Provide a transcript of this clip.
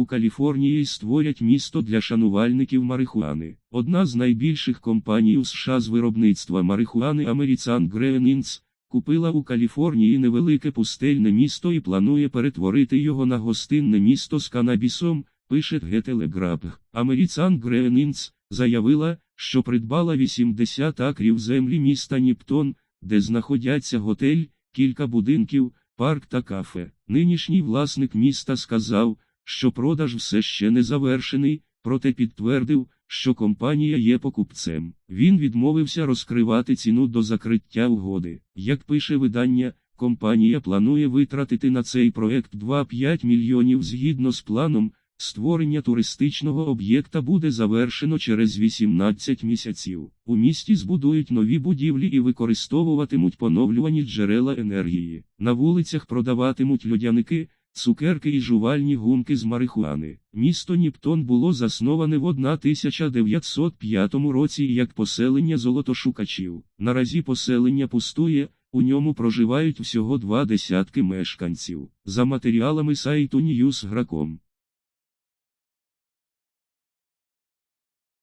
У Каліфорнії створять місто для шанувальників марихуани. Одна з найбільших компаній у США з виробництва марихуани American Greenings купила у Каліфорнії невелике пустельне місто і планує перетворити його на гостинне місто з канабісом, пише Гетелеграб. American Greenings заявила, що придбала 80 акрів землі міста Ніптон, де знаходяться готель, кілька будинків, парк та кафе. Нинішній власник міста сказав, що продаж все ще не завершений, проте підтвердив, що компанія є покупцем. Він відмовився розкривати ціну до закриття угоди. Як пише видання, компанія планує витратити на цей проект 2,5 мільйонів згідно з планом. Створення туристичного об'єкта буде завершено через 18 місяців. У місті збудують нові будівлі і використовуватимуть поновлювані джерела енергії. На вулицях продаватимуть льодяники, цукерки і жувальні гумки з марихуани. Місто Ніптон було засноване в 1905 році як поселення золотошукачів. Наразі поселення пустує. У ньому проживають всього два десятки мешканців. За матеріалами сайту Newsgro.com.